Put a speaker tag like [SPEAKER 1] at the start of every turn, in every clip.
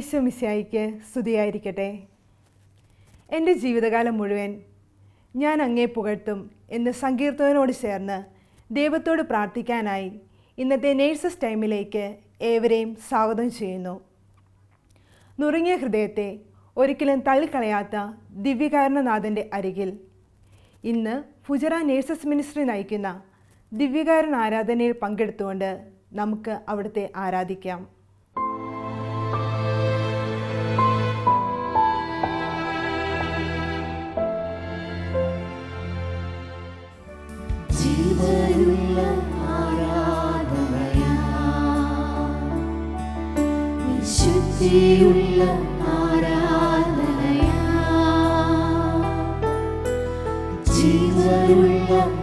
[SPEAKER 1] ഈശോ മിസ്സായിക്ക് സ്തുതിയായിരിക്കട്ടെ. എന്റെ ജീവിതകാലം മുഴുവൻ ഞാൻ അങ്ങേ പുകഴ്ത്തും എന്ന് സങ്കീർത്തനോട് ചേർന്ന് ദൈവത്തോട് പ്രാർത്ഥിക്കാനായി ഇന്നത്തെ നേഴ്സസ് ടൈമിലേക്ക് ഏവരെയും സ്വാഗതം ചെയ്യുന്നു. നുറുങ്ങിയ ഹൃദയത്തെ ഒരിക്കലും തള്ളിക്കളയാത്ത ദിവ്യകാരണനാഥന്റെ അരികിൽ ഇന്ന് ഫുജറ നേഴ്സസ് മിനിസ്ട്രി നയിക്കുന്ന ദിവ്യകാരൻ ആരാധനയിൽ പങ്കെടുത്തുകൊണ്ട് നമുക്ക് അവിടുത്തെ ആരാധിക്കാം.
[SPEAKER 2] വിശുദ്ധിയുള്ള ആരാധനയാ. ജീവനുള്ള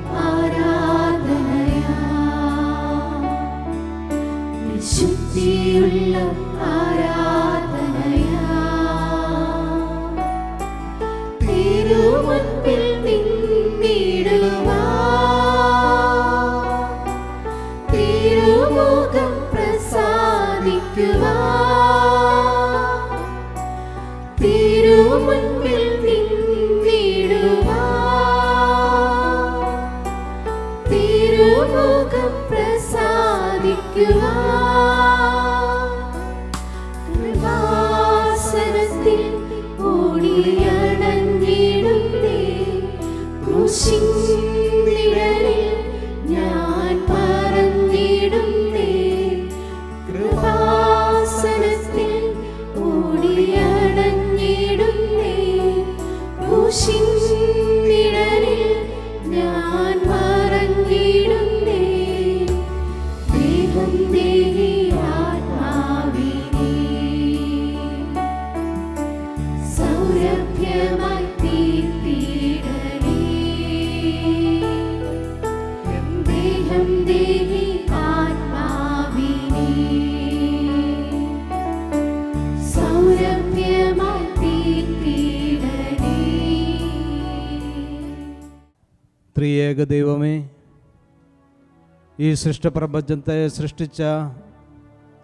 [SPEAKER 3] ഈ സൃഷ്ടപ്രപഞ്ചത്തെ സൃഷ്ടിച്ച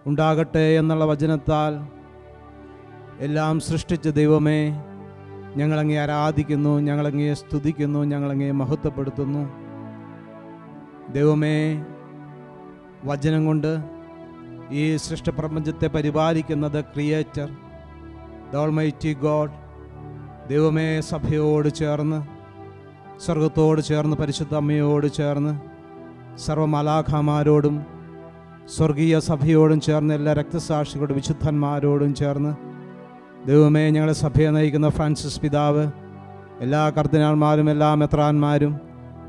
[SPEAKER 3] ഉണ്ടാകട്ടെ എന്നുള്ള വചനത്താൽ എല്ലാം സൃഷ്ടിച്ച ദൈവമേ ഞങ്ങളങ്ങേ ആരാധിക്കുന്നു ഞങ്ങളങ്ങേ സ്തുതിക്കുന്നു ഞങ്ങളങ്ങേ മഹത്വപ്പെടുത്തുന്നു. ദൈവമേ വചനം കൊണ്ട് ഈ സൃഷ്ടപ്രപഞ്ചത്തെ പരിപാലിക്കുന്നത് ക്രിയേറ്റർ ദ ഓൾമൈറ്റി ഗോഡ് ദൈവമേ സഭയോട് ചേർന്ന് സ്വർഗത്തോട് ചേർന്ന് പരിശുദ്ധ അമ്മയോട് ചേർന്ന് സർവമലാഖമാരോടും സ്വർഗീയ സഭയോടും ചേർന്ന് എല്ലാ രക്തസാക്ഷികളുടെ വിശുദ്ധന്മാരോടും ചേർന്ന് ദൈവമേ ഞങ്ങളെ സഭയെ നയിക്കുന്ന ഫ്രാൻസിസ് പിതാവ് എല്ലാ കർദിനാൾമാരും എല്ലാ മെത്രാന്മാരും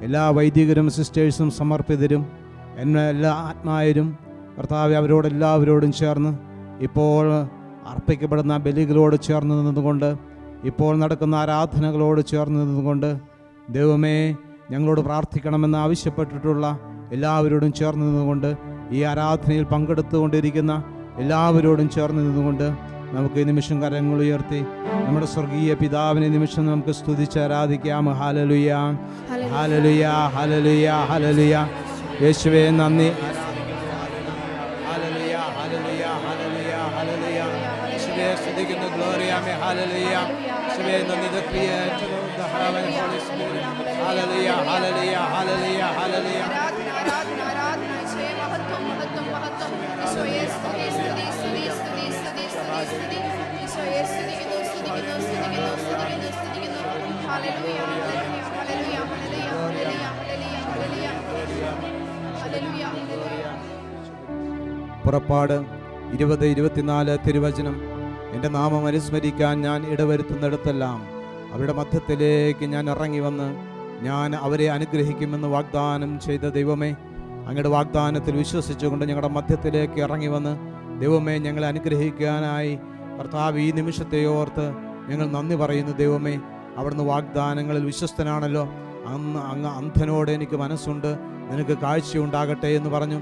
[SPEAKER 3] എല്ലാ വൈദികരും സിസ്റ്റേഴ്സും സമർപ്പിതരും എന്നെ എല്ലാ ആത്മായരും കർത്താവ് അവരോടെല്ലാവരോടും ചേർന്ന് ഇപ്പോൾ അർപ്പിക്കപ്പെടുന്ന ബലികളോട് ചേർന്ന് നിന്നുകൊണ്ട് ഇപ്പോൾ നടക്കുന്ന ആരാധനകളോട് ചേർന്ന് നിന്നുകൊണ്ട് ദൈവമേ ഞങ്ങളോട് പ്രാർത്ഥിക്കണമെന്ന് ആവശ്യപ്പെട്ടിട്ടുള്ള എല്ലാവരോടും ചേർന്ന് നിന്നുകൊണ്ട് ഈ ആരാധനയിൽ പങ്കെടുത്തുകൊണ്ടിരിക്കുന്ന എല്ലാവരോടും ചേർന്ന് നിന്നുകൊണ്ട് നമുക്ക് ഈ നിമിഷം കരങ്ങൾ ഉയർത്തി നമ്മുടെ സ്വർഗീയ പിതാവിനെ നിമിഷം നമുക്ക് സ്തുതിച്ച് ആരാധിക്കാം. ഹാലലുയ ഹാലലുയ ഹാലലുയ ഹാലലുയ യേശുവേ നന്ദി. ഹാലലുയ ഹാലലുയ ഹാലലുയ ഹാലലുയ യേശുവേ സ്തുതിക്കുന്നു ഗ്ലോറിയാമേ. ഹാലലുയ യേശുവേ നന്ദി. ഹാലലുയ ഹാലലുയ ഹാലലുയ ഹാലലുയ പുറപ്പാട് ഇരുപത് ഇരുപത്തിനാല് തിരുവചനം. എന്റെ നാമം അനുസ്മരിക്കാൻ ഞാൻ ഇടവരുത്തുന്നിടത്തെല്ലാം അവരുടെ മധ്യത്തിലേക്ക് ഞാൻ ഇറങ്ങി വന്ന് ഞാൻ അവരെ അനുഗ്രഹിക്കുമെന്ന് വാഗ്ദാനം ചെയ്ത ദൈവമേ അങ്ങയുടെ വാഗ്ദാനത്തിൽ വിശ്വസിച്ചുകൊണ്ട് ഞങ്ങളുടെ മധ്യത്തിലേക്ക് ഇറങ്ങി വന്ന് ദൈവമേ ഞങ്ങളെ അനുഗ്രഹിക്കാനായി കർത്താവ് ഈ നിമിഷത്തെ ഓർത്ത് ഞങ്ങൾ നന്ദി പറയുന്നു ദൈവമേ. അവിടുന്ന് വാഗ്ദാനങ്ങളിൽ വിശ്വസ്തനാണല്ലോ. അന്ന് അങ്ങ് അന്ധനോട് എനിക്ക് മനസ്സുണ്ട്. നിനക്ക് കാഴ്ചയുണ്ടാകട്ടെ എന്ന് പറഞ്ഞു.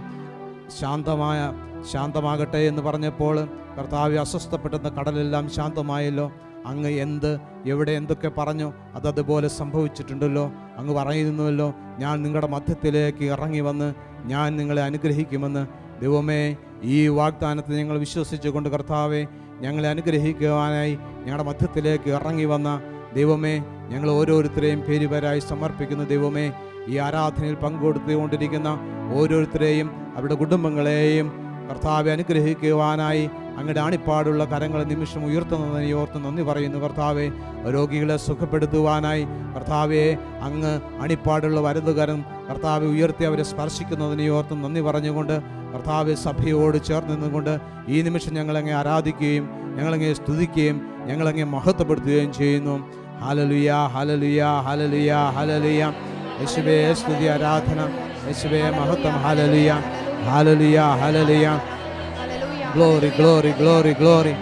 [SPEAKER 3] ശാന്തമായ ശാന്തമാകട്ടെ എന്ന് പറഞ്ഞപ്പോൾ കർത്താവ് അസ്വസ്ഥപ്പെട്ടെന്ന കടലെല്ലാം ശാന്തമായല്ലോ. അങ്ങ് എന്ത് എവിടെ എന്തൊക്കെ പറഞ്ഞു അതതുപോലെ സംഭവിച്ചിട്ടുണ്ടല്ലോ. അങ്ങ് പറയുന്നുവല്ലോ ഞാൻ നിങ്ങളുടെ മധ്യത്തിലേക്ക് ഇറങ്ങി വന്ന് ഞാൻ നിങ്ങളെ അനുഗ്രഹിക്കുമെന്ന്. ദൈവമേ ഈ വാഗ്ദാനത്തെ ഞങ്ങൾ വിശ്വസിച്ചുകൊണ്ട് കർത്താവെ ഞങ്ങളെ അനുഗ്രഹിക്കുവാനായി ഞങ്ങളുടെ മധ്യത്തിലേക്ക് ഇറങ്ങി വന്ന ദൈവമേ ഞങ്ങൾ ഓരോരുത്തരെയും പേരുപേരായി സമർപ്പിക്കുന്ന ദൈവമേ ഈ ആരാധനയിൽ പങ്കെടുത്തുകൊണ്ടിരിക്കുന്ന ഓരോരുത്തരെയും അവരുടെ കുടുംബങ്ങളെയും കർത്താവെ അനുഗ്രഹിക്കുവാനായി അങ്ങയുടെ അണിപ്പാടുള്ള കരങ്ങൾ നിമിഷം ഉയർത്തുന്നതിനെ ഓർത്ത് നന്ദി പറയുന്നു കർത്താവെ. രോഗികളെ സുഖപ്പെടുത്തുവാനായി കർത്താവെ അങ്ങ് അണിപ്പാടുള്ള വരതുകരം കർത്താവെ ഉയർത്തി അവരെ സ്പർശിക്കുന്നതിനെ ഓർത്ത് നന്ദി പറഞ്ഞുകൊണ്ട് കർത്താവെ സഭയോട് ചേർന്ന് നിന്നുകൊണ്ട് ഈ നിമിഷം ഞങ്ങളങ്ങെ ആരാധിക്കുകയും ഞങ്ങളങ്ങെ സ്തുതിക്കുകയും ഞങ്ങളങ്ങെ മഹത്വപ്പെടുത്തുകയും ചെയ്യുന്നു. ഹലലുയ ഹലലുയ ഹലലുയ ഹാലലുയ യേശുവേ സ്തുതി ആരാധന. യേശുവേ മഹത്വം. Hallelujah hallelujah hallelujah glory glory glory glory.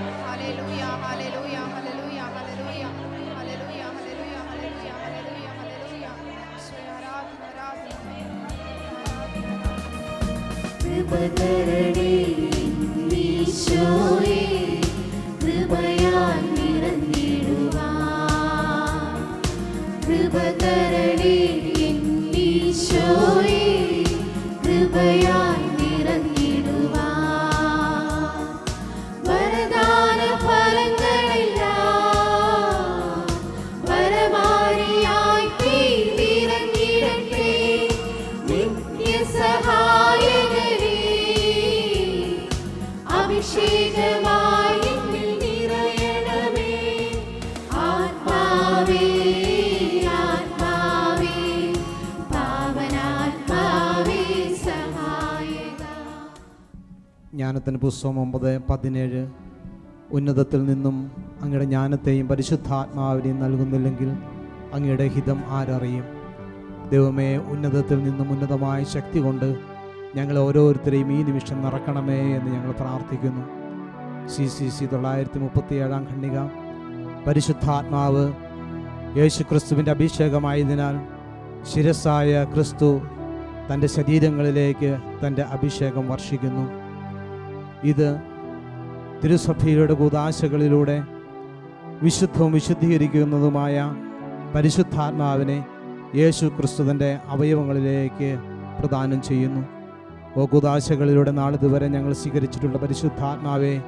[SPEAKER 3] ജ്ഞാനത്തിന് പുസ്തകം ഒമ്പത് പതിനേഴ്. ഉന്നതത്തിൽ നിന്നും അങ്ങയുടെ ജ്ഞാനത്തെയും പരിശുദ്ധാത്മാവിനെയും നൽകുന്നില്ലെങ്കിൽ അങ്ങയുടെ ഹിതം ആരറിയും? ദൈവമേ ഉന്നതത്തിൽ നിന്നും ഉന്നതമായ ശക്തി കൊണ്ട് ഞങ്ങൾ ഓരോരുത്തരെയും ഈ നിമിഷം നിറക്കണമേ എന്ന് ഞങ്ങൾ പ്രാർത്ഥിക്കുന്നു. സി സി സി തൊള്ളായിരത്തി മുപ്പത്തി ഏഴാം ഖണ്ഡിക. പരിശുദ്ധാത്മാവ് യേശു ക്രിസ്തുവിന്റെ അഭിഷേകമായതിനാൽ ശിരസായ ക്രിസ്തു തന്റെ ശരീരങ്ങളിലേക്ക് തന്റെ അഭിഷേകം വർഷിക്കുന്നു. ഇത് തിരുസഭയുടെ കൂതാശകളിലൂടെ വിശുദ്ധവും വിശുദ്ധീകരിക്കുന്നതുമായ പരിശുദ്ധാത്മാവിനെ യേശു ക്രിസ്തുവിന്റെ അവയവങ്ങളിലേക്ക് പ്രദാനം ചെയ്യുന്നു. ഓ കൂതാശകളിലൂടെ നാളിതുവരെ ഞങ്ങൾ സ്വീകരിച്ചിട്ടുള്ള പരിശുദ്ധാത്മാവെ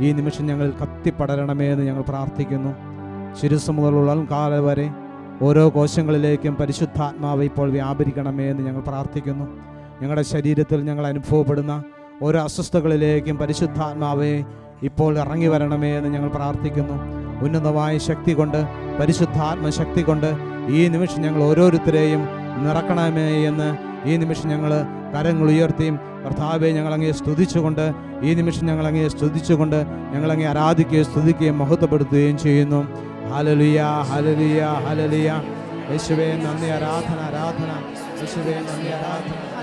[SPEAKER 3] ഈ നിമിഷം ഞങ്ങൾ കത്തിപ്പടരണമേ എന്ന് ഞങ്ങൾ പ്രാർത്ഥിക്കുന്നു. ശിരസ് മുതലുള്ള കാലം വരെ ഓരോ കോശങ്ങളിലേക്കും പരിശുദ്ധാത്മാവ് ഇപ്പോൾ വ്യാപരിക്കണമേ എന്ന് ഞങ്ങൾ പ്രാർത്ഥിക്കുന്നു. ഞങ്ങളുടെ ശരീരത്തിൽ ഞങ്ങൾ അനുഭവപ്പെടുന്ന ഓരോ അസ്വസ്ഥകളിലേക്കും പരിശുദ്ധാത്മാവെ ഇപ്പോൾ ഇറങ്ങി വരണമേ എന്ന് ഞങ്ങൾ പ്രാർത്ഥിക്കുന്നു. ഉന്നതമായ ശക്തി കൊണ്ട് പരിശുദ്ധാത്മ ശക്തി കൊണ്ട് ഈ നിമിഷം ഞങ്ങൾ ഓരോരുത്തരെയും നിറക്കണമേ എന്ന് ഈ നിമിഷം ഞങ്ങൾ കരങ്ങൾ ഉയർത്തിയും കർത്താവെ ഞങ്ങളങ്ങേ സ്തുതിച്ചുകൊണ്ട് ഈ നിമിഷം ഞങ്ങളങ്ങേ സ്തുതിച്ചുകൊണ്ട് ഞങ്ങളങ്ങേ ആരാധിക്കുകയും സ്തുതിക്കുകയും മഹത്വപ്പെടുത്തുകയും ചെയ്യുന്നു. ഹലലിയ ഹലലിയ ഹലലിയ യേശുവേ നന്ദി ആരാധന ആരാധന. യേശുവേ നന്ദി ആരാധന.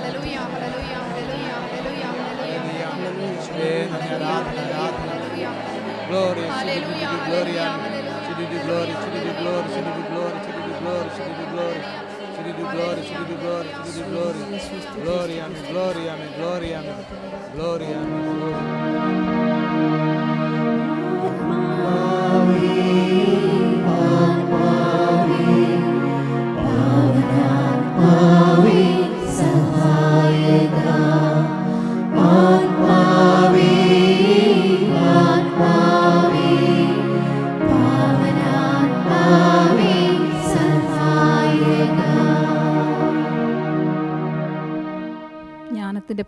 [SPEAKER 4] Gloria, alleluia, gloria, alleluia, gloria,
[SPEAKER 3] alleluia, gloria, alleluia, gloria,
[SPEAKER 4] alleluia,
[SPEAKER 3] gloria,
[SPEAKER 4] alleluia,
[SPEAKER 3] gloria,
[SPEAKER 4] alleluia,
[SPEAKER 3] gloria, alleluia, gloria, alleluia, gloria, alleluia, gloria, alleluia, gloria, alleluia, gloria, glory, gloria, did gloria, glory, gloria, did gloria, glory, gloria, did gloria, glory, gloria, did gloria, glory, gloria, did gloria, glory, gloria, did gloria, glory. gloria, did gloria, glory, gloria, did gloria, glory, gloria, did gloria, glory. gloria, amen, gloria, amen, gloria, amen, gloria,
[SPEAKER 5] amen, gloria, Maria.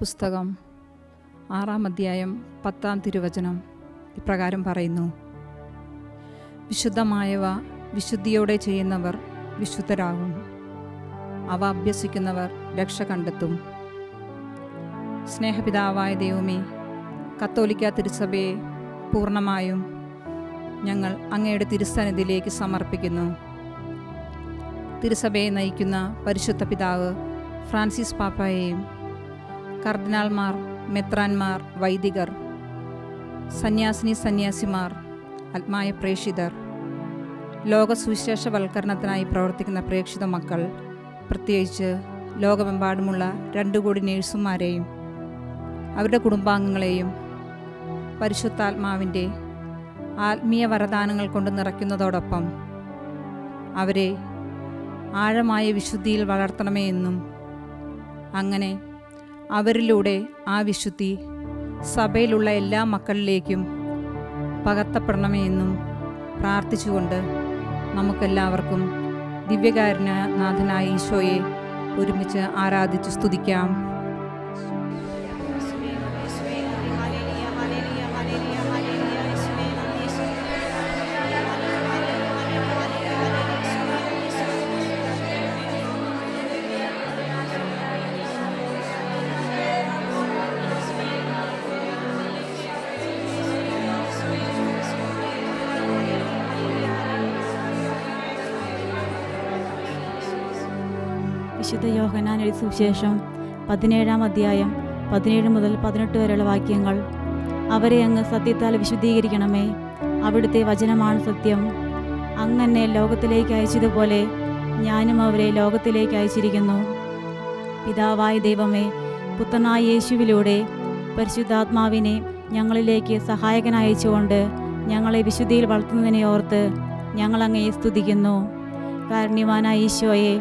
[SPEAKER 5] പുസ്തകം ആറാം അധ്യായം പത്താം തിരുവചനം ഇപ്രകാരം പറയുന്നു. വിശുദ്ധമായവ വിശുദ്ധിയോടെ ചെയ്യുന്നവർ വിശുദ്ധരാകും. അവ അഭ്യസിക്കുന്നവർ രക്ഷ കണ്ടെത്തും. സ്നേഹപിതാവായ ദൈവമേ കത്തോലിക്ക തിരുസഭയെ പൂർണമായും
[SPEAKER 6] ഞങ്ങൾ അങ്ങയുടെ തിരുസന്നിധിയിലേക്ക് സമർപ്പിക്കുന്നു. തിരുസഭയെ നയിക്കുന്ന പരിശുദ്ധ പിതാവ് ഫ്രാൻസിസ് പാപ്പായെയും കർദിനാൾമാർ മെത്രാന്മാർ വൈദികർ സന്യാസിനി സന്യാസിമാർ ആത്മായ പ്രേക്ഷിതർ ലോക സുവിശേഷവൽക്കരണത്തിനായി പ്രവർത്തിക്കുന്ന പ്രേക്ഷിത മക്കൾ പ്രത്യേകിച്ച് ലോകമെമ്പാടുമുള്ള രണ്ടു കോടി നേഴ്സുമാരെയും അവരുടെ കുടുംബാംഗങ്ങളെയും പരിശുദ്ധാത്മാവിന്റെ ആത്മീയ വരദാനങ്ങൾ കൊണ്ട് നിറയ്ക്കുന്നതോടൊപ്പം അവരെ ആഴമായ വിശുദ്ധിയിൽ വളർത്തണമേ എന്നും അങ്ങനെ അവരിലൂടെ ആ വിശുദ്ധി സഭയിലുള്ള എല്ലാ മക്കളിലേക്കും പകർത്തപ്പെടണമേ എന്നും പ്രാർത്ഥിച്ചുകൊണ്ട് നമുക്കെല്ലാവർക്കും ദിവ്യകാരുണ്യനാഥനായ ഈശോയെ ഒരുമിച്ച് ആരാധിച്ച് സ്തുതിക്കാം.
[SPEAKER 7] വിശുദ്ധ യോഹനാൻ എഴുതി സുവിശേഷം പതിനേഴാം അധ്യായം പതിനേഴ് മുതൽ പതിനെട്ട് വരെയുള്ള വാക്യങ്ങൾ. അവരെ അങ്ങ് സത്യത്താൽ വിശുദ്ധീകരിക്കണമേ. അവിടുത്തെ വചനമാണ് സത്യം. അങ്ങനെ ലോകത്തിലേക്ക് അയച്ചതുപോലെ ഞാനും അവരെ ലോകത്തിലേക്ക് അയച്ചിരിക്കുന്നു. പിതാവായ ദൈവമേ പുത്രനായ യേശുവിലൂടെ പരിശുദ്ധാത്മാവിനെ ഞങ്ങളിലേക്ക് സഹായകനയച്ചുകൊണ്ട് ഞങ്ങളെ വിശുദ്ധിയിൽ വളർത്തുന്നതിനെ ഓർത്ത് ഞങ്ങളങ്ങയെ സ്തുതിക്കുന്നു. കാരുണ്യവാനായ ഈശോയെ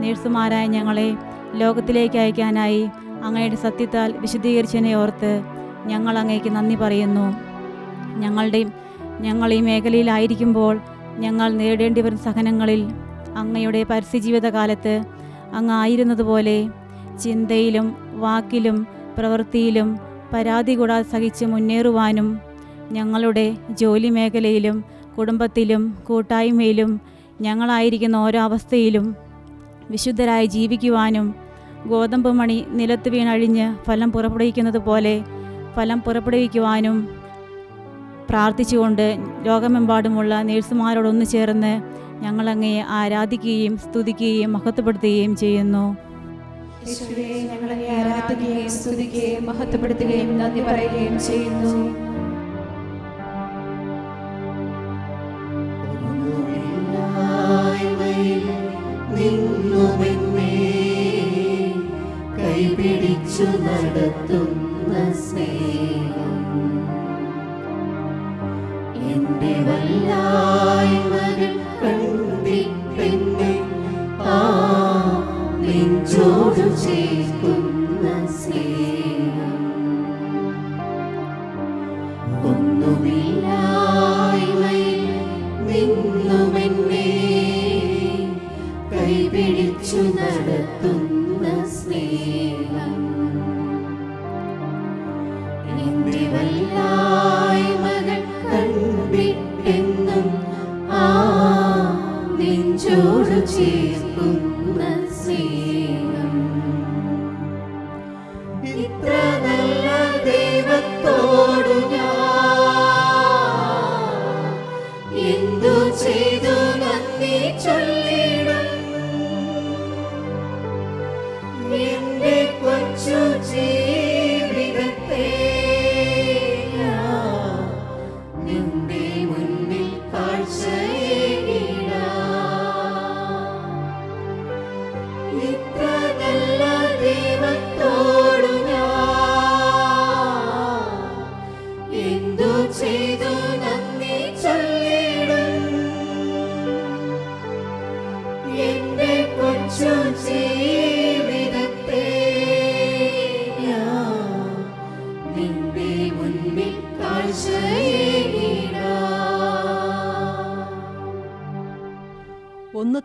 [SPEAKER 7] നേഴ്സുമാരായ ഞങ്ങളെ ലോകത്തിലേക്ക് അയക്കാനായി അങ്ങയുടെ സത്യത്താൽ വിശദീകരിച്ചതിനെ ഓർത്ത് ഞങ്ങൾ അങ്ങേക്ക് നന്ദി പറയുന്നു. ഞങ്ങളുടെയും ഞങ്ങൾ ഈ മേഖലയിലായിരിക്കുമ്പോൾ ഞങ്ങൾ നേടേണ്ടി വരുന്ന സഹനങ്ങളിൽ അങ്ങയുടെ പരസ്യജീവിതകാലത്ത് അങ്ങ് ആയിരുന്നതുപോലെ ചിന്തയിലും വാക്കിലും പ്രവൃത്തിയിലും പരാതി കൂടാതെ സഹിച്ച് മുന്നേറുവാനും ഞങ്ങളുടെ ജോലി മേഖലയിലും കുടുംബത്തിലും കൂട്ടായ്മയിലും ഞങ്ങളായിരിക്കുന്ന ഓരോ അവസ്ഥയിലും വിശുദ്ധരായി ജീവിക്കുവാനും ഗോതമ്പ് മണി നിലത്ത് വീണഴിഞ്ഞ് ഫലം പുറപ്പെടുവിക്കുന്നത് പോലെ ഫലം പുറപ്പെടുവിക്കുവാനും പ്രാർത്ഥിച്ചുകൊണ്ട് ലോകമെമ്പാടുമുള്ള നേഴ്സുമാരോടൊന്നു ചേർന്ന് ഞങ്ങളങ്ങയെ ആരാധിക്കുകയും സ്തുതിക്കുകയും മഹത്വപ്പെടുത്തുകയും ചെയ്യുന്നു.
[SPEAKER 8] ഞങ്ങളെ ആരാധിക്കുകയും സ്തുതിക്കുകയും മഹത്വപ്പെടുത്തുകയും നന്ദി പറയുകയും ചെയ്യുന്നു.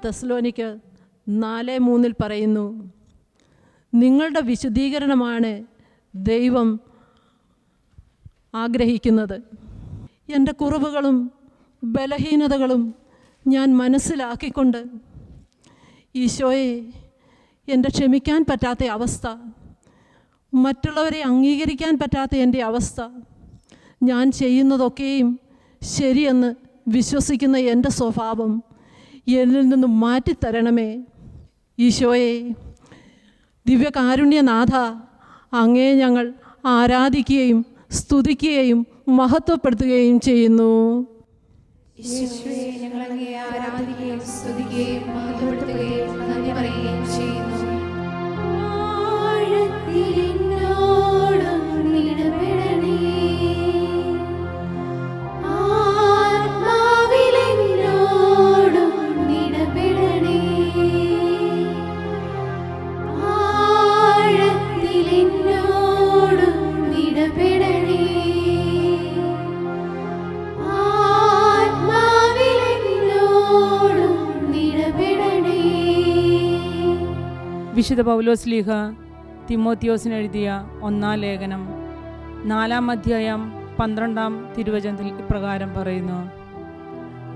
[SPEAKER 9] തെസ്ലോനിക്ക് നാല് മൂന്നിൽ പറയുന്നു നിങ്ങളുടെ വിശുദ്ധീകരണമാണ് ദൈവം ആഗ്രഹിക്കുന്നത്. എന്റെ കുറവുകളും ബലഹീനതകളും ഞാൻ മനസ്സിലാക്കിക്കൊണ്ട് ഈശോയെ എന്റെ ക്ഷമിക്കാൻ പറ്റാത്ത അവസ്ഥ മറ്റുള്ളവരെ അംഗീകരിക്കാൻ പറ്റാത്ത എന്റെ അവസ്ഥ ഞാൻ ചെയ്യുന്നതൊക്കെയും ശരിയെന്ന് വിശ്വസിക്കുന്ന എന്റെ സ്വഭാവം എന്നിൽ നിന്ന് മാറ്റിത്തരണമേ ഈശോയെ ദിവ്യകാരുണ്യനാഥ അങ്ങേ ഞങ്ങൾ ആരാധിക്കുകയും സ്തുതിക്കുകയും മഹത്വപ്പെടുത്തുകയും ചെയ്യുന്നു.
[SPEAKER 2] ഞങ്ങൾ ആരാധിക്കുകയും സ്തുതിക്കുകയും മഹത്വപ്പെടുത്തുകയും
[SPEAKER 5] വിശുദ്ധ പൗലോസ് ലീഹ തിമോത്തിയോസിന് എഴുതിയ ഒന്നാം ലേഖനം നാലാം അധ്യായം പന്ത്രണ്ടാം തിരുവചനത്തിൽ ഇപ്രകാരം പറയുന്നു.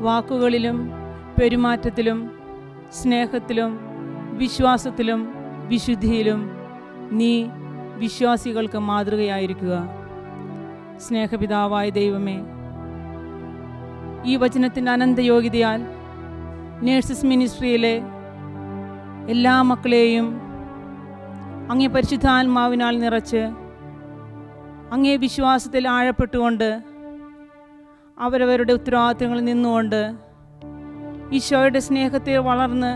[SPEAKER 5] വാക്കുകളിലും പെരുമാറ്റത്തിലും സ്നേഹത്തിലും വിശ്വാസത്തിലും വിശുദ്ധിയിലും നീ വിശ്വാസികൾക്ക് മാതൃകയായിരിക്കുക. സ്നേഹപിതാവായ ദൈവമേ ഈ വചനത്തിന്റെ അനന്തയോഗ്യതയാൽ നേഴ്സസ് മിനിസ്ട്രിയിലെ എല്ലാ മക്കളെയും അങ്ങേ പരിശുദ്ധാത്മാവിനാൽ നിറച്ച് അങ്ങേ വിശ്വാസത്തിൽ ആഴപ്പെട്ടുകൊണ്ട് അവരവരുടെ ഉത്തരവാദിത്തങ്ങളിൽ നിന്നുകൊണ്ട് ഈശോയുടെ സ്നേഹത്തെ വളർന്ന്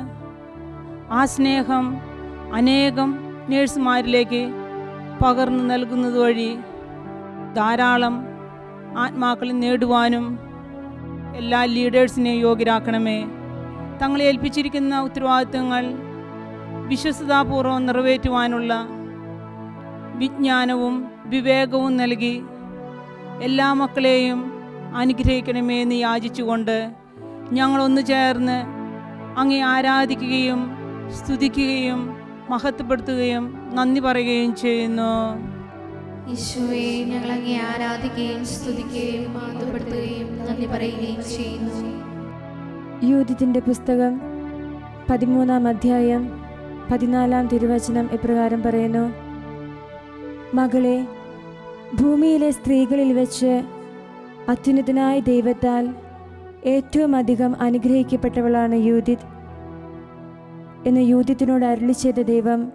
[SPEAKER 5] ആ സ്നേഹം അനേകം നേഴ്സുമാരിലേക്ക് പകർന്നു നൽകുന്നത് വഴി ധാരാളം ആത്മാക്കളെ നേടുവാനും എല്ലാ ലീഡേഴ്സിനെയും യോഗ്യരാക്കണമേ. തങ്ങളെ ഏൽപ്പിച്ചിരിക്കുന്ന ഉത്തരവാദിത്തങ്ങൾ വിശ്വസതാപൂർവം നിറവേറ്റുവാനുള്ള വിജ്ഞാനവും വിവേകവും നൽകി എല്ലാ മക്കളെയും അനുഗ്രഹിക്കണമേ എന്ന് യാചിച്ചുകൊണ്ട് ഞങ്ങളൊന്നു ചേർന്ന് അങ്ങേ ആരാധിക്കുകയും സ്തുതിക്കുകയും മഹത്വപ്പെടുത്തുകയും നന്ദി പറയുകയും ചെയ്യുന്നു.
[SPEAKER 2] ഈശോയെ ഞങ്ങൾ അങ്ങേ ആരാധിക്കുകയും സ്തുതിക്കുകയും മഹത്വപ്പെടുത്തുകയും നന്ദി പറയുകയും ചെയ്യുന്നു.
[SPEAKER 10] യൂതിത്തിന്റെ പുസ്തകം പതിമൂന്നാം അധ്യായം പതിനാലാം തിരുവചനം ഇപ്രകാരം പറയുന്നു? മകളെ ഭൂമിയിലെ സ്ത്രീകളിൽ വെച്ച് അത്യുന്നതനായ ദൈവത്താൽ ഏറ്റവും അധികം അനുഗ്രഹിക്കപ്പെട്ടവളാണ് യൂതിത്. എന്ന് യൂതിത്തിനോട് അരുളി ചെയ്ത ദൈവം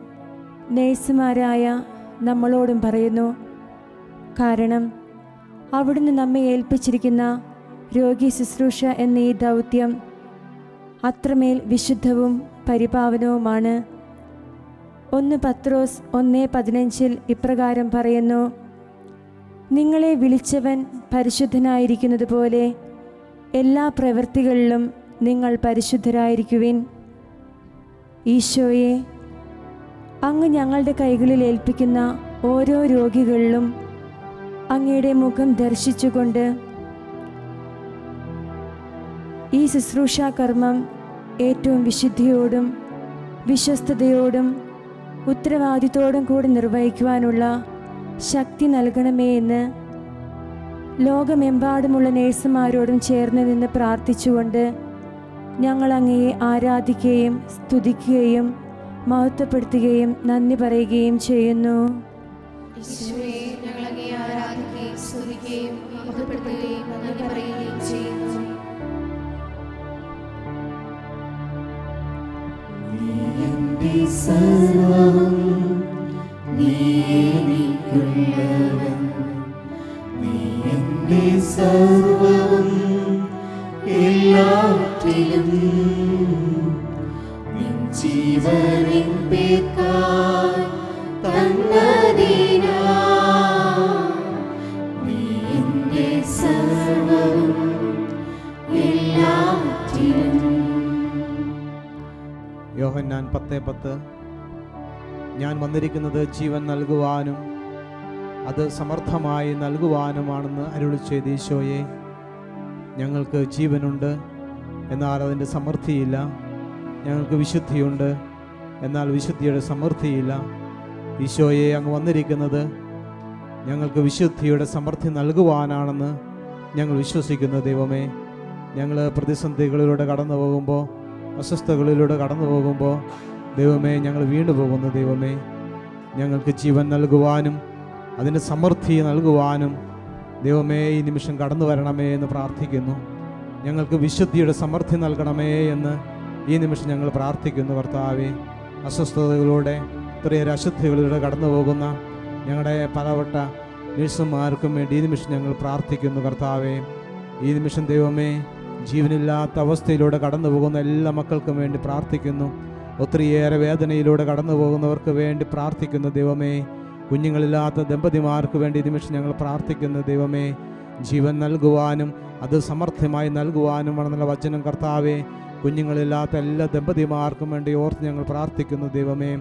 [SPEAKER 10] നേഴ്സുമാരായ നമ്മളോടും പറയുന്നു കാരണം അവിടുന്ന് നമ്മെ ഏൽപ്പിച്ചിരിക്കുന്ന രോഗി ശുശ്രൂഷ എന്ന ഈ ദൗത്യം അത്രമേൽ വിശുദ്ധവും പരിപാവനവുമാണ് ഒന്ന് പത്രോസ് ഒന്നേ പതിനഞ്ചിൽ ഇപ്രകാരം പറയുന്നു. നിങ്ങളെ വിളിച്ചവൻ പരിശുദ്ധനായിരിക്കുന്നത് പോലെ എല്ലാ പ്രവൃത്തികളിലും നിങ്ങൾ പരിശുദ്ധരായിരിക്കുവിൻ. ഈശോയെ അങ്ങ് ഞങ്ങളുടെ കൈകളിൽ ഏൽപ്പിക്കുന്ന ഓരോ രോഗികളിലും അങ്ങയുടെ മുഖം ദർശിച്ചുകൊണ്ട് ഈ ശുശ്രൂഷാ കർമ്മം ഏറ്റവും വിശുദ്ധിയോടും വിശ്വസ്തയോടും ഉത്തരവാദിത്തോടും കൂടി നിർവഹിക്കുവാനുള്ള ശക്തി നൽകണമേ എന്ന് ലോകമെമ്പാടുമുള്ള നേഴ്സുമാരോടും ചേർന്ന് നിന്ന് പ്രാർത്ഥിച്ചുകൊണ്ട് ഞങ്ങൾ അങ്ങയെ ആരാധിക്കുകയും സ്തുതിക്കുകയും മഹത്വപ്പെടുത്തുകയും നന്ദി പറയുകയും ചെയ്യുന്നു.
[SPEAKER 8] സർവവും നീ എനിക്കുള്ളവൻ
[SPEAKER 3] പത്ത് ഞാൻ വന്നിരിക്കുന്നത് ജീവൻ നൽകുവാനും അത് സമർത്ഥമായി നൽകുവാനുമാണെന്ന് അരുളി ചെയ്ത ഈശോയെ ഞങ്ങൾക്ക് ജീവനുണ്ട് എന്നാൽ അതിന്റെ സമൃദ്ധിയില്ല. ഞങ്ങൾക്ക് വിശുദ്ധിയുണ്ട് എന്നാൽ വിശുദ്ധിയുടെ സമൃദ്ധിയില്ല. ഈശോയെ അങ്ങ് വന്നിരിക്കുന്നത് ഞങ്ങൾക്ക് വിശുദ്ധിയുടെ സമൃദ്ധി നൽകുവാനാണെന്ന് ഞങ്ങൾ വിശ്വസിക്കുന്നു ദൈവമേ. ഞങ്ങൾ പ്രതിസന്ധികളിലൂടെ കടന്നു പോകുമ്പോൾ അസ്വസ്ഥതകളിലൂടെ കടന്നു പോകുമ്പോൾ ദൈവമേ ഞങ്ങൾ വീണ്ടു പോകുന്നു ദൈവമേ. ഞങ്ങൾക്ക് ജീവൻ നൽകുവാനും അതിന്റെ സമൃദ്ധി നൽകുവാനും ദൈവമേ ഈ നിമിഷം കടന്നു വരണമേ എന്ന് പ്രാർത്ഥിക്കുന്നു. ഞങ്ങൾക്ക് വിശുദ്ധിയുടെ സമൃദ്ധി നൽകണമേ എന്ന് ഈ നിമിഷം ഞങ്ങൾ പ്രാർത്ഥിക്കുന്നു കർത്താവെ. അസ്വസ്ഥതകളിലൂടെ ഇത്രയേറെ അശുദ്ധികളിലൂടെ കടന്നു പോകുന്ന ഞങ്ങളുടെ പലവട്ട നേഴ്സുമാർക്കും വേണ്ടി ഈ നിമിഷം ഞങ്ങൾ പ്രാർത്ഥിക്കുന്നു കർത്താവേ. ഈ നിമിഷം ദൈവമേ ജീവനില്ലാത്ത അവസ്ഥയിലൂടെ കടന്നു പോകുന്ന എല്ലാ മക്കൾക്കും വേണ്ടി പ്രാർത്ഥിക്കുന്നു. ഒത്തിരിയേറെ വേദനയിലൂടെ കടന്നു പോകുന്നവർക്ക് വേണ്ടി പ്രാർത്ഥിക്കുന്ന ദൈവമേ കുഞ്ഞുങ്ങളില്ലാത്ത ദമ്പതിമാർക്ക് വേണ്ടി നിമിഷം ഞങ്ങൾ പ്രാർത്ഥിക്കുന്ന ദൈവമേ ജീവൻ നൽകുവാനും അത് സമർത്ഥമായി നൽകുവാനും നല്ല വചനം കർത്താവെ കുഞ്ഞുങ്ങളില്ലാത്ത എല്ലാ ദമ്പതിമാർക്കും വേണ്ടി ഓർത്ത് ഞങ്ങൾ പ്രാർത്ഥിക്കുന്നു ദൈവമേ.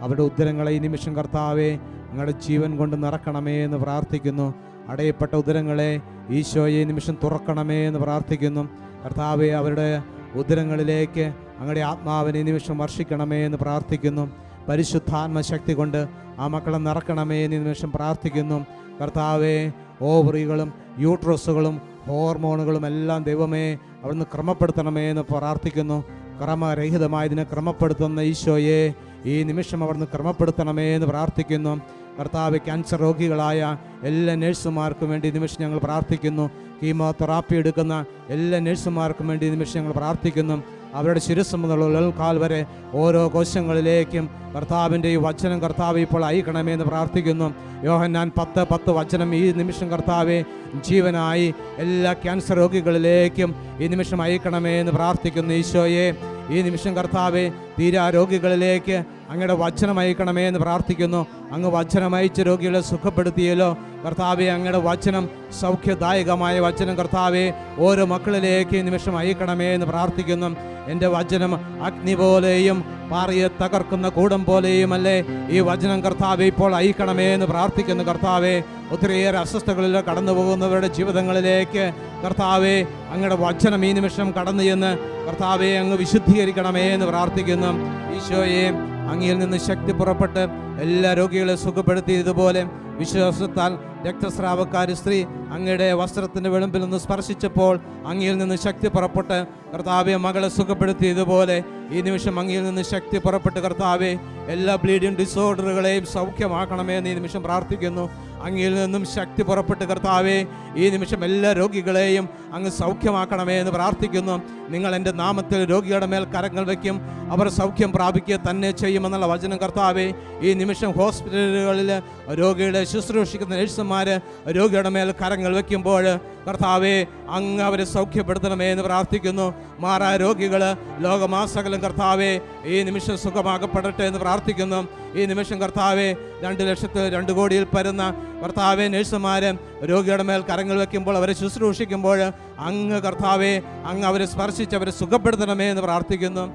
[SPEAKER 3] അവരുടെ ഉദരങ്ങളെ ഈ നിമിഷം കർത്താവെ നിങ്ങളുടെ ജീവൻ കൊണ്ട് നിറക്കണമേ എന്ന് പ്രാർത്ഥിക്കുന്നു. അടയപ്പെട്ട ഉദരങ്ങളെ ഈശോയെ നിമിഷം തുറക്കണമേ എന്ന് പ്രാർത്ഥിക്കുന്നു. കർത്താവെ അവരുടെ ഉദരങ്ങളിലേക്ക് അങ്ങയുടെ ആത്മാവിനെ നിമിഷം വർഷിക്കണമേ എന്ന് പ്രാർത്ഥിക്കുന്നു. പരിശുദ്ധാത്മ ശക്തി കൊണ്ട് ആ മക്കളെ നിറക്കണമേ എന്ന് നിമിഷം പ്രാർത്ഥിക്കുന്നു. കർത്താവേ ഓവറികളും യൂട്രസുകളും ഹോർമോണുകളും എല്ലാം ദൈവമേ അവിടുന്ന് ക്രമപ്പെടുത്തണമേ എന്ന് പ്രാർത്ഥിക്കുന്നു. ക്രമരഹിതമായതിനെ ക്രമപ്പെടുത്തുന്ന ഈശോയെ ഈ നിമിഷം അവിടുന്ന് ക്രമപ്പെടുത്തണമേ എന്ന് പ്രാർത്ഥിക്കുന്നു. കർത്താവ് ക്യാൻസർ രോഗികളായ എല്ലാ നഴ്സുമാർക്കും വേണ്ടി നിമിഷം ഞങ്ങൾ പ്രാർത്ഥിക്കുന്നു. കീമോതെറാപ്പി എടുക്കുന്ന എല്ലാ നഴ്സുമാർക്കും വേണ്ടി നിമിഷം ഞങ്ങൾ പ്രാർത്ഥിക്കുന്നു. അവരുടെ ശിരസ് മുതലുള്ള കാൽ വരെ ഓരോ കോശങ്ങളിലേക്കും കർത്താവിന്റെ ഈ വചനം കർത്താവ് ഇപ്പോൾ അയക്കണമേ എന്ന് പ്രാർത്ഥിക്കുന്നു. യോഹന്നാൻ പത്ത് പത്ത് വചനം ഈ നിമിഷം കർത്താവെ ജീവനായി എല്ലാ ക്യാൻസർ രോഗികളിലേക്കും ഈ നിമിഷം അയക്കണമേ എന്ന് പ്രാർത്ഥിക്കുന്നു ഈശോയെ. ഈ നിമിഷം കർത്താവെ തീരാ രോഗികളിലേക്ക് അങ്ങയുടെ വചനം അയക്കണമേ എന്ന് പ്രാർത്ഥിക്കുന്നു. അങ്ങ് വചനം അയച്ച് രോഗികളെ സുഖപ്പെടുത്തിയല്ലോ. കർത്താവെ അങ്ങയുടെ വചനം സൗഖ്യദായകമായ വചനം കർത്താവെ ഓരോ മക്കളിലേക്ക് നിമിഷം അയക്കണമേ എന്ന് പ്രാർത്ഥിക്കുന്നു. എന്റെ വചനം അഗ്നി പോലെയും പാറയെ തകർക്കുന്ന കൂടം പോലെയും അല്ലേ ഈ വചനം കർത്താവെ ഇപ്പോൾ അയക്കണമേ എന്ന് പ്രാർത്ഥിക്കുന്നു. കർത്താവെ ഒത്തിരിയേറെ അസ്വസ്ഥകളിൽ കടന്നു പോകുന്നവരുടെ ജീവിതങ്ങളിലേക്ക് കർത്താവെ അങ്ങയുടെ വചനം ഈ നിമിഷം കടന്നു ചെന്ന് കർത്താവെ അങ്ങ് വിശുദ്ധീകരിക്കണമേ എന്ന് പ്രാർത്ഥിക്കുന്നു. ഈശോയെ അങ്ങിൽ നിന്ന് ശക്തി പുറപ്പെട്ട് എല്ലാ രോഗികളെ സുഖപ്പെടുത്തിയതുപോലെ വിശ്വാസത്താൽ രക്തസ്രാവക്കാരി സ്ത്രീ അങ്ങയുടെ വസ്ത്രത്തിന്റെ വിളമ്പിൽ നിന്ന് സ്പർശിച്ചപ്പോൾ അങ്ങിൽ നിന്ന് ശക്തി പുറപ്പെട്ട് കർത്താവെ മകളെ സുഖപ്പെടുത്തിയതുപോലെ ഈ നിമിഷം അങ്ങിൽ നിന്ന് ശക്തി പുറപ്പെട്ട് കർത്താവെ എല്ലാ ബ്ലീഡിംഗ് ഡിസോർഡറുകളെയും സൗഖ്യമാക്കണമേ എന്ന് ഈ നിമിഷം പ്രാർത്ഥിക്കുന്നു. അങ്ങിൽ നിന്നും ശക്തി പുറപ്പെട്ട് കർത്താവേ ഈ നിമിഷം എല്ലാ രോഗികളെയും അങ്ങ് സൗഖ്യമാക്കണമേ എന്ന് പ്രാർത്ഥിക്കുന്നു. നിങ്ങൾ എന്റെ നാമത്തിൽ രോഗിയുടെ മേൽ കരങ്ങൾ വയ്ക്കും. അവർ സൗഖ്യം പ്രാപിക്കുക തന്നെ ചെയ്യുമെന്നുള്ള വചനം കർത്താവേ. ഈ നിമിഷം ഹോസ്പിറ്റലുകളിൽ രോഗികളെ ശുശ്രൂഷിക്കുന്ന നഴ്സുമാർ രോഗിയുടെ മേൽ കരങ്ങൾ വയ്ക്കുമ്പോൾ കർത്താവെ അങ്ങ് അവരെ സൗഖ്യപ്പെടുത്തണമേ എന്ന് പ്രാർത്ഥിക്കുന്നു. മാറാ രോഗികൾ ലോകമാസകലം കർത്താവെ ഈ നിമിഷം സുഖമാകപ്പെടട്ടെ എന്ന് പ്രാർത്ഥിക്കുന്നു. ഈ നിമിഷം കർത്താവെ രണ്ട് ലക്ഷത്തിൽ രണ്ട് കോടിയിൽ പരുന്ന കർത്താവെ നഴ്സുമാര് രോഗിയുടെ മേൽ കരങ്ങൾ വയ്ക്കുമ്പോൾ അവരെ ശുശ്രൂഷിക്കുമ്പോൾ അങ്ങ് കർത്താവെ അങ്ങ് അവരെ സ്പർശിച്ച് അവരെ സുഖപ്പെടുത്തണമേ എന്ന് പ്രാർത്ഥിക്കുന്നു.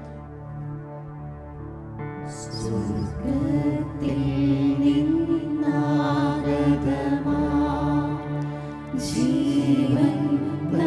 [SPEAKER 8] സ്വർഗത്തിൽ നിന്നാഗതമാ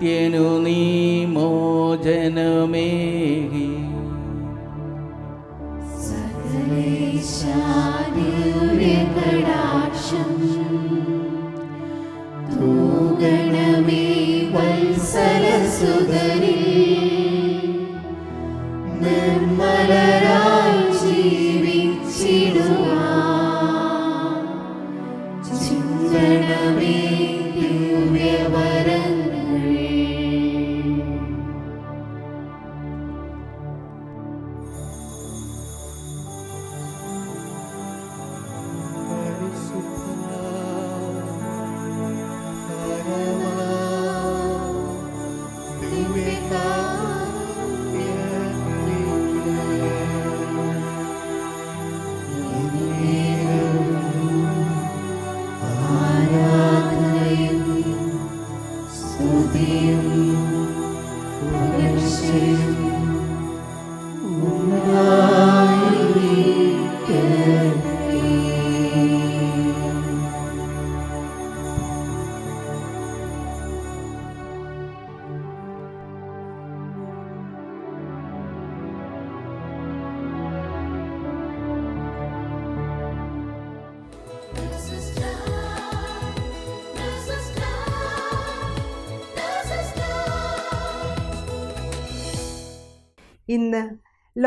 [SPEAKER 8] മർത്യനു നീ
[SPEAKER 11] മോചനമേകി.
[SPEAKER 8] കടാക്ഷം തൂഗണമേ വത്സലസുതരിൽ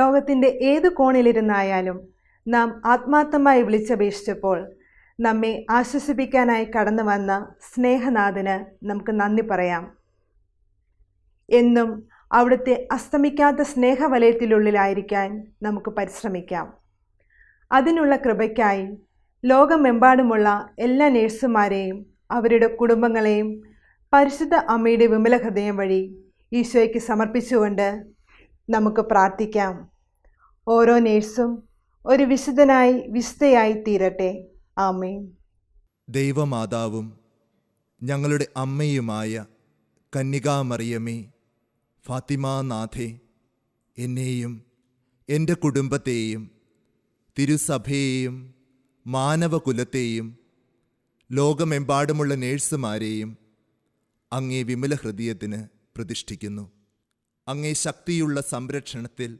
[SPEAKER 1] ലോകത്തിന്റെ ഏത് കോണിലിരുന്നായാലും നാം ആത്മാർത്ഥമായി വിളിച്ചപേക്ഷിച്ചപ്പോൾ നമ്മെ ആശ്വസിപ്പിക്കാനായി കടന്നു വന്ന സ്നേഹനാഥന് നമുക്ക് നന്ദി പറയാം. എന്നും അവിടുത്തെ അസ്തമിക്കാത്ത സ്നേഹവലയത്തിലുള്ളിലായിരിക്കാൻ നമുക്ക് പരിശ്രമിക്കാം. അതിനുള്ള കൃപയ്ക്കായി ലോകമെമ്പാടുമുള്ള എല്ലാ നേഴ്സുമാരെയും അവരുടെ കുടുംബങ്ങളെയും പരിശുദ്ധ അമ്മയുടെ വിമല ഹൃദയം വഴി ഈശോയ്ക്ക് സമർപ്പിച്ചുകൊണ്ട് നമുക്ക് പ്രാർത്ഥിക്കാം. ഓരോ നേഴ്സും ഒരു വിശുദ്ധനായി വിശുദ്ധയായി തീരട്ടെ. ആമേ
[SPEAKER 12] ദൈവമാതാവും ഞങ്ങളുടെ അമ്മയുമായ കന്യകാമറിയമേ ഫാത്തിമാനാഥേ എന്നെയും എന്റെ കുടുംബത്തെയും തിരുസഭയെയും മാനവകുലത്തെയും ലോകമെമ്പാടുമുള്ള നേഴ്സുമാരെയും അങ്ങേ വിമല ഹൃദയത്തിന് പ്രതിഷ്ഠിക്കുന്നു. അങ്ങേ ശക്തിയുള്ള സംരക്ഷണത്തിൽ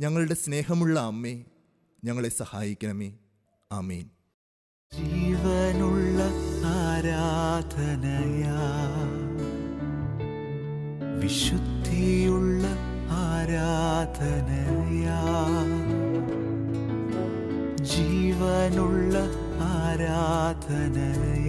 [SPEAKER 12] ഞങ്ങളുടെ സ്നേഹമുള്ള അമ്മേ ഞങ്ങളെ സഹായിക്കണമേ. ആമേൻ.
[SPEAKER 13] ജീവനുള്ള ആരാധനയാ. വിശുദ്ധിയുള്ള ആരാധനയാ. ജീവനുള്ള ആരാധനയാ.